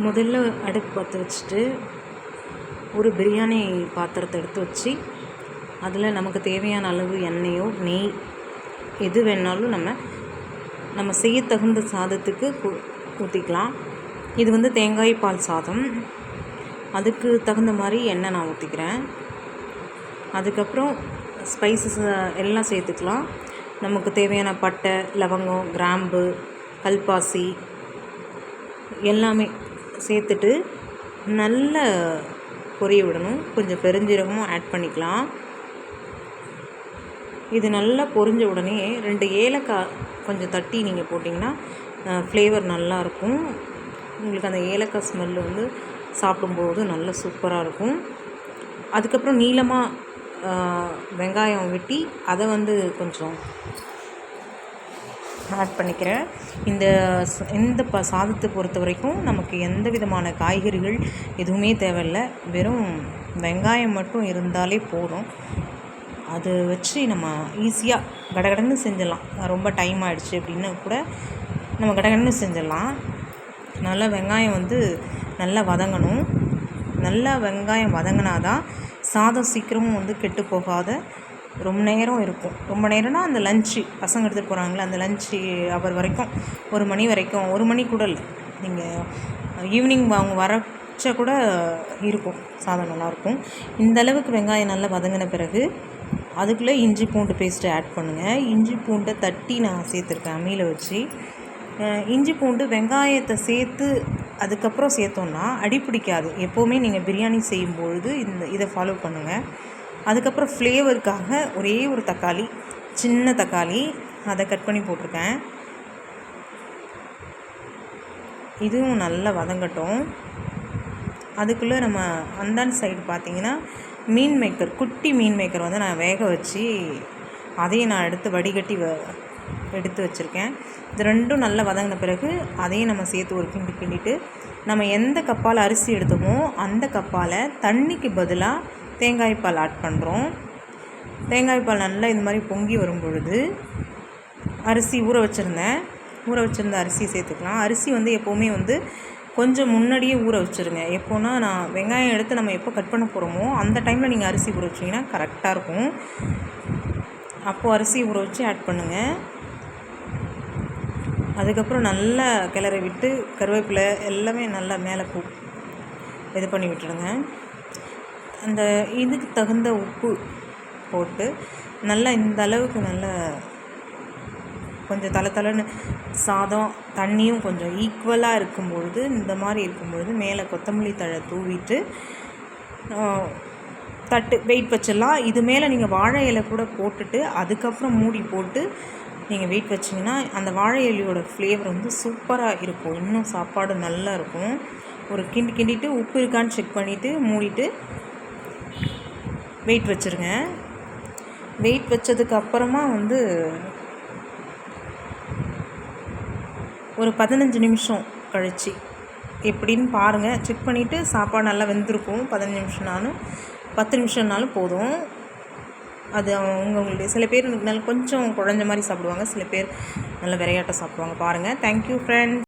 முதல்ல அடுப்பு பற்ற வச்சுட்டு ஒரு பிரியாணி பாத்திரத்தை எடுத்து வச்சு அதில் நமக்கு தேவையான அளவு எண்ணெயோ நெய் எது வேணாலும் நம்ம நம்ம செய்ய தகுந்த சாதத்துக்கு ஊற்றிக்கலாம் இது வந்து தேங்காய் பால் சாதம். அதுக்கு தகுந்த மாதிரி எண்ணெய் நான் ஊற்றிக்கிறேன் அதுக்கப்புறம் ஸ்பைசஸ் எல்லாம் சேர்த்துக்கலாம். நமக்கு தேவையான பட்டை லவங்கம் கிராம்பு கல்பாசி எல்லாமே சேர்த்துட்டு நல்லா பொரிய விடணும். கொஞ்சம் பெருஞ்சீரகமும் ஆட் பண்ணிக்கலாம். இது நல்லா பொரிஞ்ச உடனே ரெண்டு ஏலக்காய் கொஞ்சம் தட்டி நீங்கள் போட்டிங்கன்னா ஃப்ளேவர் நல்லாயிருக்கும் உங்களுக்கு அந்த ஏலக்காய் ஸ்மெல்லு வந்து சாப்பிடும்போது நல்ல சூப்பராக இருக்கும். அதுக்கப்புறம் நீளமாக வெங்காயம் வெட்டி அதை வந்து கொஞ்சம் ஆட் பண்ணிக்கிறேன். இந்த இந்த ப சாதத்தை பொறுத்த வரைக்கும் நமக்கு எந்த விதமான காய்கறிகள் எதுவுமே தேவையில்லை. வெறும் வெங்காயம் மட்டும் இருந்தாலே போதும். அது வச்சு நம்ம ஈஸியாக கடகடன்னு செஞ்சிடலாம். ரொம்ப டைம் ஆகிடுச்சு அப்படின்னு கூட நம்ம கடகடன்னு செஞ்சிடலாம். நல்லா வெங்காயம் வந்து நல்லா வதங்கணும். நல்லா வெங்காயம் வதங்கினா தான் சாதம் சீக்கிரமும் வந்து கெட்டு போகாத ரொம்ப நேரம் இருக்கும். ரொம்ப நேரம்னா அந்த லஞ்சு பசங்க எடுத்துகிட்டு போகிறாங்களே அந்த லஞ்சு அவர் வரைக்கும் ஒரு மணி வரைக்கும் ஒரு மணி கூட இல்லை. நீங்கள் ஈவினிங் அவங்க வரச்ச கூட இருக்கும். சாதம் நல்லாயிருக்கும் இந்த அளவுக்கு வெங்காயம் நல்லா வதங்கின பிறகு அதுக்குள்ளே இஞ்சி பூண்டு பேஸ்ட்டு ஆட் பண்ணுங்கள் இஞ்சி பூண்டை தட்டி நான் சேர்த்துருக்கேன் அம்மியில் வச்சு. இஞ்சி பூண்டு வெங்காயத்தை சேர்த்து அதுக்கப்புறம் சேர்த்தோன்னா அடி பிடிக்காது எப்போவுமே நீங்கள் பிரியாணி செய்யும்பொழுது இந்த இதை ஃபாலோ பண்ணுங்கள் அதுக்கப்புறம் ஃப்ளேவருக்காக ஒரே ஒரு தக்காளி சின்ன தக்காளி அதை கட் பண்ணி போட்டிருக்கேன். இதுவும் நல்லா வதங்கட்டும். அதுக்குள்ளே நம்ம அந்தாண்ட சைடு பார்த்திங்கன்னா மீன் மேக்கர் குட்டி மீன் மேக்கர் வந்து நான் வேக வச்சு அதையும் நான் எடுத்து வடிகட்டி வ எடுத்து வச்சுருக்கேன். இது ரெண்டும் நல்லா வதங்கின பிறகு அதையும் நம்ம சேர்த்து ஒரு கிண்டி கிண்டிட்டு நம்ம எந்த கப்பால் அரிசி எடுத்தோமோ அந்த கப்பால் தண்ணிக்கு பதிலாக தேங்காய் பால் ஆட் பண்ணுறோம் தேங்காய் பால் நல்லா இந்த மாதிரி பொங்கி வரும் பொழுது அரிசி ஊற வச்சுருந்தேன். ஊற வச்சுருந்த அரிசி சேர்த்துக்கலாம். அரிசி வந்து எப்போவுமே வந்து கொஞ்சம் முன்னாடியே ஊற வச்சுருங்க. எப்போனா நான் வெங்காயம் எடுத்து நம்ம எப்போ கட் பண்ண போகிறோமோ அந்த டைமில் நீங்கள் அரிசி ஊற வச்சிங்கன்னா கரெக்டாக இருக்கும். அப்போது அரிசி ஊற வச்சு ஆட் பண்ணுங்கள் அதுக்கப்புறம் நல்லா கிளறி விட்டு கருவேப்பிலை எல்லாமே நல்லா மேலே பூ இது பண்ணி விட்டுடுங்க. அந்த இதுக்கு தகுந்த உப்பு போட்டு நல்லா இந்த அளவுக்கு நல்லா கொஞ்சம் தலை தலைன்னு சாதம் தண்ணியும் கொஞ்சம் ஈக்குவலாக இருக்கும்பொழுது இந்த மாதிரி இருக்கும்பொழுது மேலே கொத்தமல்லி தழை தூவிட்டு தட்டு வெயிட் வச்சிடலாம். இது மேலே நீங்கள் வாழை இலை கூட போட்டுட்டு அதுக்கப்புறம் மூடி போட்டு நீங்கள் வெயிட் வச்சிங்கன்னா அந்த வாழை இலையோட ஃப்ளேவர் வந்து சூப்பராக இருக்கும். இன்னும் சாப்பாடு நல்லா இருக்கும். ஒரு கிண்டி கிண்டிட்டு உப்பு இருக்கான்னு செக் பண்ணிவிட்டு மூடிட்டு வெயிட் வச்சுருங்க. வெயிட் வச்சதுக்கு அப்புறமா வந்து ஒரு பதினஞ்சு நிமிஷம் கழித்து எப்படின்னு பாருங்கள் செக் பண்ணிவிட்டு சாப்பாடு நல்லா வெந்திருக்கும். பதினஞ்சு நிமிஷம்னாலும் பத்து நிமிஷம்னாலும் போதும். அது அவங்கவுங்களுடைய சில பேர் நல்லா கொஞ்சம் குழஞ்ச மாதிரி சாப்பிடுவாங்க. சில பேர் நல்ல விரையாட்டம் சாப்பிடுவாங்க. பாருங்கள் தேங்க்யூ ஃப்ரெண்ட்